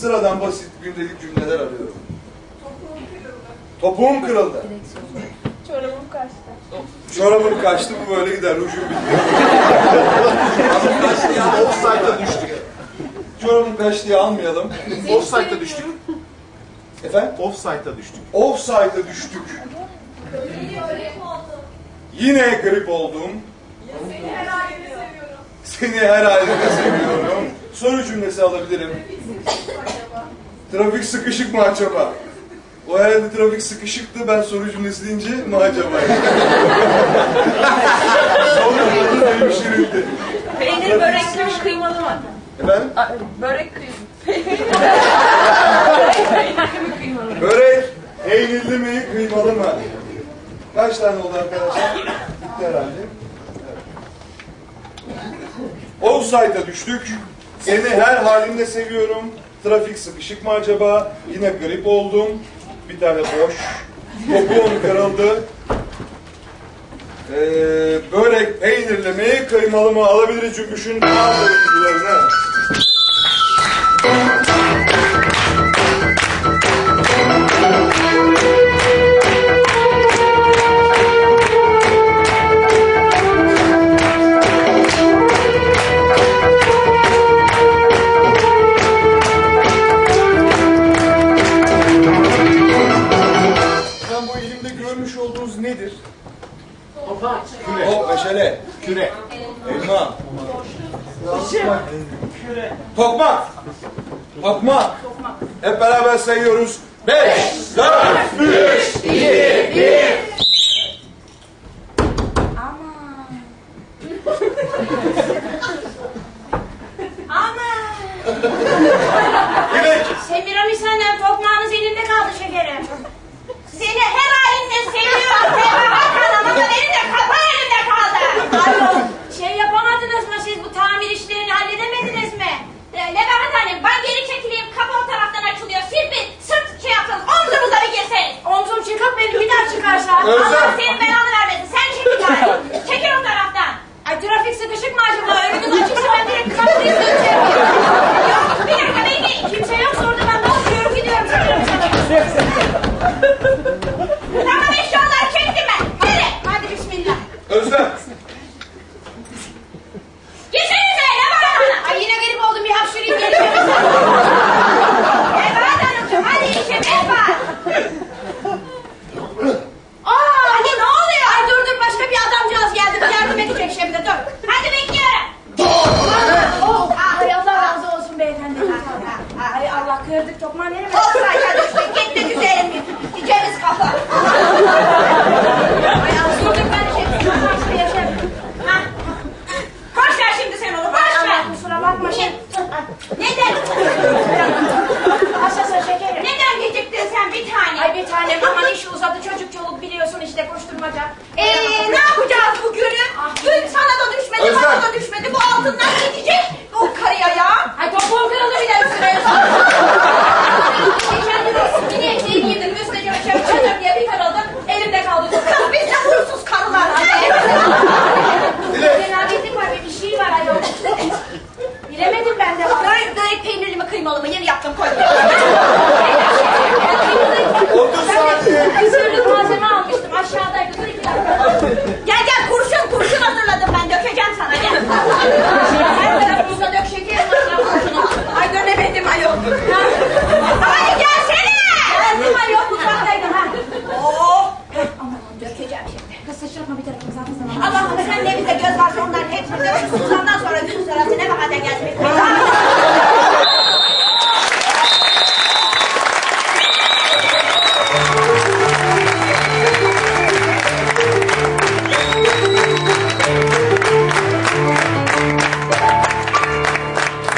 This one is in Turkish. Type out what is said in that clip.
Sıradan basit gündelik cümleler arıyorum. Topuğum kırıldı. Çorabım kaçtı. Çorabım kaçtı bu böyle gider. Rujum bitti. Kaçtı ya. Offside'a düştük. Çorabım kaçtı diye almayalım. Offside'a düştük. Efendim? Offside'a düştük. Offside'a düştük. Yine grip oldum. Seni her halinde seviyorum. Soru cümlesi alabilirim. Trafik sıkışık mı acaba? O herhalde trafik sıkışıktı. Ben soru cümlesi deyince mi acaba? Sonra benim şirinti. Peynir börekli mi kıymalı mı? Efendim? Aa, Börek kıymalı. Börek peynirli mi, kıymalı mı? Kaç tane oldu arkadaşlar? Bitti herhalde. Evet. Offside'a düştük. Seni her halimde seviyorum. Trafik sıkışık mı acaba? Yine grip oldum. Bir tane boş. Topuğum kırıldı. Ee, börek peynirli mi, kıymalı mı alabiliriz cümbüşün bazı Küre. O meşale. Küre. Elma. Tokmak. Tokmak. Hep beraber sayıyoruz. Beş, dört, üç, iki, bir. Semiramis senden tokmağınız elinde kaldı şekerim. Seni her Neden? Hassasın şekerim. Neden geciktin sen bir tane? Ay bir tanem aman iş uzadı çocuk çoluk biliyorsun işte koşturmaca. Eee ne yapacağız bugünü? Dün sana da düşmedi Özlem. bana da düşmedi bu altından